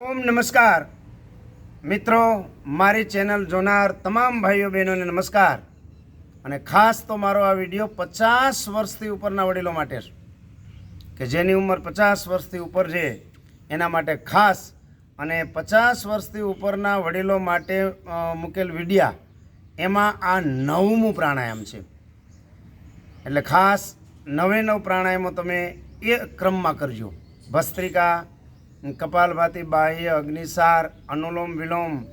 ઓમ નમસ્કાર. મિત્રો, મારી ચેનલ જોનાર તમામ ભાઈઓ બહેનોને નમસ્કાર. અને ખાસ તો મારો આ વીડિયો પચાસ વર્ષથી ઉપરના વડીલો માટે છે. કે જેની ઉંમર પચાસ વર્ષથી ઉપર છે, એના માટે ખાસ અને પચાસ વર્ષથી ઉપરના વડીલો માટે મૂકેલ વિડિયા, એમાં આ નવમું પ્રાણાયામ છે. એટલે ખાસ નવે નવ પ્રાણાયામો તમે એ ક્રમમાં કરજો. ભસ્ત્રિકા કપાલભાતી, બાહ્ય, અગ્નિસાર, અનુલોમ વિલોમ,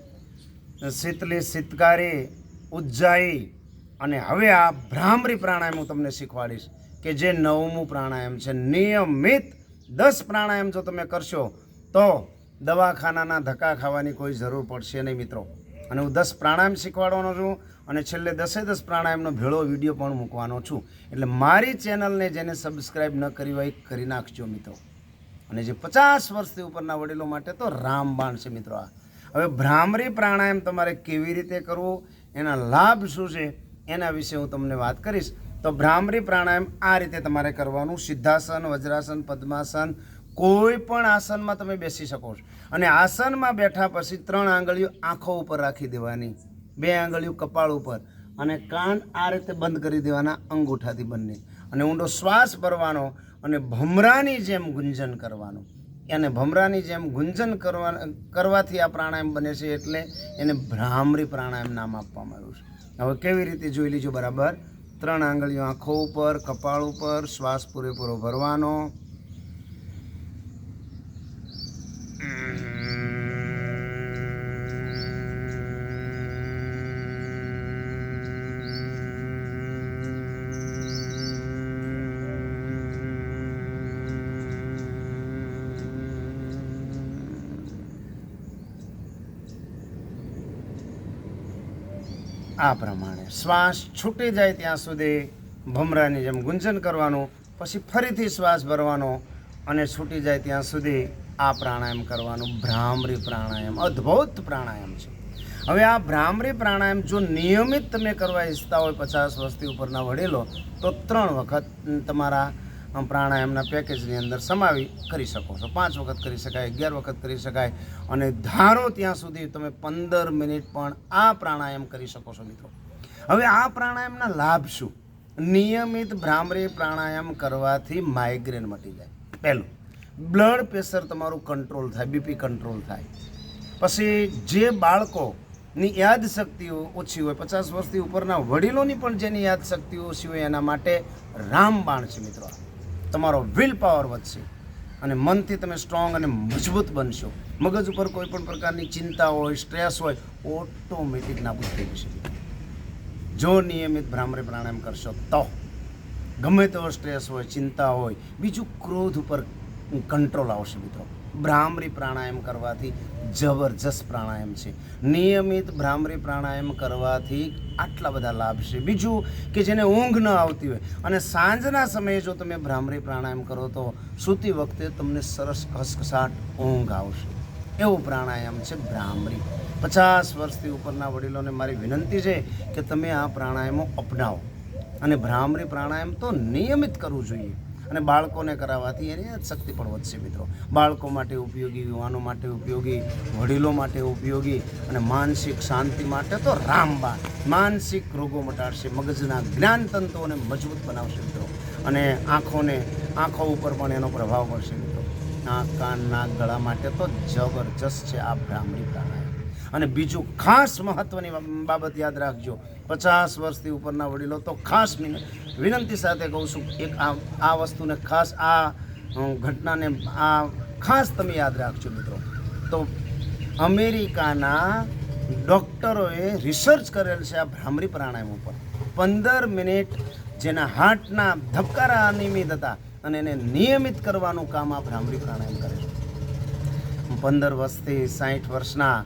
શીતલી શીતકારી, ઉજ્જાઈ અને હવે આ ભ્રામરી પ્રાણાયામ હું તમને શીખવાડીશ કે જે નવમું પ્રાણાયામ છે. નિયમિત દસ પ્રાણાયામ જો તમે કરશો તો દવાખાનાના ધક્કા ખાવાની કોઈ જરૂર પડશે નહીં મિત્રો. અને હું દસ પ્રાણાયામ શીખવાડવાનો છું અને છેલ્લે દસે દસ પ્રાણાયામનો ભેળો વીડિયો પણ મૂકવાનો છું. એટલે મારી ચેનલને જેને સબસ્ક્રાઈબ ન કરી હોય કરી નાખજો મિત્રો. અને જે પચાસ વર્ષથી ઉપરના વડીલો માટે તો રામબાણ છે મિત્રો આ. હવે ભ્રામરી પ્રાણાયામ તમારે કેવી રીતે કરવું, એના લાભ શું છે, એના વિશે હું તમને વાત કરીશ. તો ભ્રામરી પ્રાણાયામ આ રીતે તમારે કરવાનું. સિદ્ધાસન, વજ્રાસન, પદ્માસન, કોઈ પણ આસનમાં તમે બેસી શકો છો. અને આસનમાં બેઠા પછી ત્રણ આંગળીઓ આંખો ઉપર રાખી દેવાની. બે આંગળીઓ કપાળ ઉપર. અને કાન આ રીતે બંધ કરી દેવાના અંગૂઠાથી બંને. અને ઊંડો શ્વાસ ભરવાનો. અને ભમરાની જેમ ગુંજન કરવાનું. અને ભમરાની જેમ ગુંજન કરવા કરવાથી આ પ્રાણાયામ બને છે એટલે એને ભ્રામરી પ્રાણાયામ નામ આપવામાં આવ્યું છે. હવે કેવી રીતે જોઈ લીજો બરાબર? ત્રણ આંગળીઓ આંખો ઉપર, કપાળ ઉપર, શ્વાસ પૂરેપૂરો ભરવાનો આ પ્રમાણે. શ્વાસ છૂટી જાય ત્યાં સુધી ભમરાની જેમ ગુંજન કરવાનું, પછી ફરીથી શ્વાસ ભરવાનો અને છૂટી જાય ત્યાં સુધી આ પ્રાણાયામ કરવાનું. ભ્રામરી પ્રાણાયામ, અદ્ભુત પ્રાણાયામ છે. હવે આ ભ્રામરી પ્રાણાયામ જો નિયમિત તમે કરવા ઈચ્છતા હોય પચાસ વર્ષથી ઉપરના વડીલો, તો ત્રણ વખત તમારા પ્રાણાયામના પેકેજની અંદર સમાવી કરી શકો છો. પાંચ વખત કરી શકાય, અગિયાર વખત કરી શકાય અને ધારો ત્યાં સુધી તમે પંદર મિનિટ પણ આ પ્રાણાયામ કરી શકો છો મિત્રો. હવે આ પ્રાણાયામના લાભ શું? નિયમિત ભ્રામરી પ્રાણાયામ કરવાથી માઇગ્રેન મટી જાય. પહેલું બ્લડ પ્રેશર તમારું કંટ્રોલ થાય બીપી કંટ્રોલ થાય. પછી જે બાળકોની યાદશક્તિઓ ઓછી હોય, પચાસ વર્ષથી ઉપરના વડીલોની પણ જેની યાદશક્તિઓ ઓછી હોય, એના માટે રામબાણ છે મિત્રો. તમારો વિલ પાવર વધશે. અને મનથી તમે સ્ટ્રોંગ અને મજબૂત બનશો. મગજ ઉપર કોઈ પણ પ્રકારની ચિંતા હોય સ્ટ્રેસ હોય ઓટોમેટિક નાબૂદ થઈ જશે. જો નિયમિત ભ્રામરે પ્રાણાયામ કરશો તો. ગમે તેવો સ્ટ્રેસ હોય, ચિંતા હોય, બીજું ક્રોધ ઉપર કંટ્રોલ આવશે મિત્રો. ભ્રામરી પ્રાણાયામ કરવાથી જબરજસ્ત પ્રાણાયામ છે. નિયમિત ભ્રામરી પ્રાણાયામ કરવાથી આટલા બધા લાભ છે. બીજું કે જેને ઊંઘ ન આવતી હોય અને સાંજના સમયે જો તમે ભ્રામરી પ્રાણાયામ કરો તો સૂતી વખતે તમને સરસ હસકસાટ ઊંઘ આવશે. એવું પ્રાણાયામ છે ભ્રામરી પચાસ વર્ષથી ઉપરના વડીલોને મારી વિનંતી છે કે તમે આ પ્રાણાયામો અપનાવો. અને ભ્રામરી પ્રાણાયામ તો નિયમિત કરવું જોઈએ. અને બાળકોને કરાવવાથી એની શક્તિ પણ વધશે મિત્રો. બાળકો માટે ઉપયોગી, યુવાનો માટે ઉપયોગી, વડીલો માટે ઉપયોગી અને માનસિક શાંતિ માટે તો રામબા માનસિક રોગો મટાડશે, મગજના જ્ઞાન તંતુઓને મજબૂત બનાવશે મિત્રો. અને આંખોને, આંખો ઉપર પણ એનો પ્રભાવ પડશે મિત્રો. નાક, કાન, નાક, ગળા માટે તો જબરજસ્ત છે આ ભ્રામરી પ્રાણાયામ. અને બીજું ખાસ મહત્વની બાબત યાદ રાખજો. પચાસ વર્ષથી ઉપરના વડીલો તો ખાસ વિન- વિનંતી સાથે કહું છું, એક આ આ વસ્તુને ખાસ, આ ઘટનાને, આ ખાસ તમે યાદ રાખજો મિત્રો. તો અમેરિકાના ડૉક્ટરોએ રિસર્ચ કરેલ છે આ ભ્રામરી પ્રાણાયામ ઉપર. પંદર મિનિટ જેના હાર્ટના ધબકારા અનિયમિત હતા અને એને નિયમિત કરવાનું કામ આ ભ્રામરી પ્રાણાયામ કરે છે. પંદર વર્ષથી સાઠ વર્ષના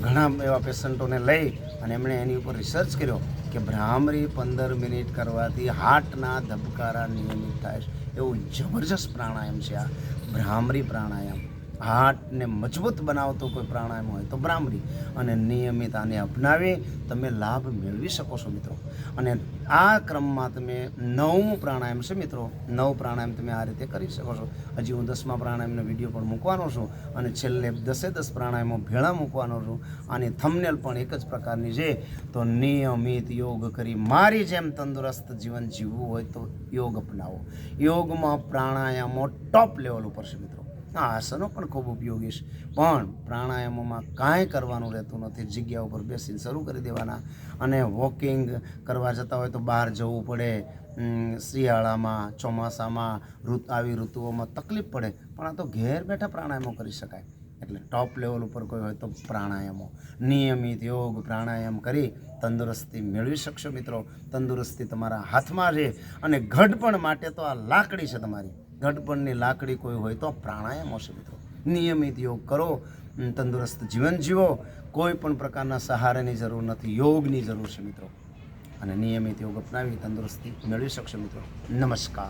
ઘણા એવા પેશન્ટોને લઈ અને એમણે એની ઉપર રિસર્ચ કર્યો કે ભ્રામરી પંદર મિનિટ કરવાથી હાર્ટના ધબકારા નિયમિત થાય છે. એવું જબરજસ્ત પ્રાણાયામ છે આ. ભ્રામરી પ્રાણાયામ. હાર્ટને મજબૂત બનાવતો કોઈ પ્રાણાયામ હોય તો ભ્રામરી અને નિયમિત આને અપનાવી, તમે લાભ મેળવી શકો છો મિત્રો. અને આ ક્રમમાં તમે નવમું પ્રાણાયામ છે મિત્રો. નવ પ્રાણાયામ તમે આ રીતે કરી શકો છો. હજી હું દસમા પ્રાણાયામનો વીડિયો પણ મૂકવાનો છું અને છેલ્લે દસે દસ પ્રાણાયામો ભેળા મૂકવાનો છું. આની થમનેલ પણ એક જ પ્રકારની છે. તો નિયમિત યોગ કરી મારી જેમ તંદુરસ્ત જીવન જીવવું હોય તો યોગ અપનાવો. યોગમાં પ્રાણાયામો ટોપ લેવલ ઉપર છે મિત્રો. આસનો પણ ખૂબ ઉપયોગી છે. પણ પ્રાણાયામોમાં કાંઈ કરવાનું રહેતું નથી. જગ્યા ઉપર બેસીને શરૂ કરી દેવાના અને વોકિંગ કરવા જતા હોય તો બહાર જવું પડે. શિયાળામાં, ચોમાસામાં, ઋતુ, આવી ઋતુઓમાં તકલીફ પડે. પણ આ તો ઘેર બેઠા પ્રાણાયામો કરી શકાય. એટલે ટોપ લેવલ ઉપર કોઈ હોય તો પ્રાણાયામો. નિયમિત યોગ, પ્રાણાયામ કરી તંદુરસ્તી મેળવી શકશો મિત્રો. તંદુરસ્તી તમારા હાથમાં છે અને ઘડપણ માટે તો આ લાકડી છે તમારી. ઘડપણની લાકડી કોઈ હોય તો પ્રાણાયામ હશે મિત્રો નિયમિત યોગ કરો તંદુરસ્ત જીવન જીવો, કોઈ પણ પ્રકારના સહારાની જરૂર નથી, યોગની જરૂર છે મિત્રો. અને નિયમિત યોગ અપનાવી તંદુરસ્તી મેળવી શકશો મિત્રો. નમસ્કાર.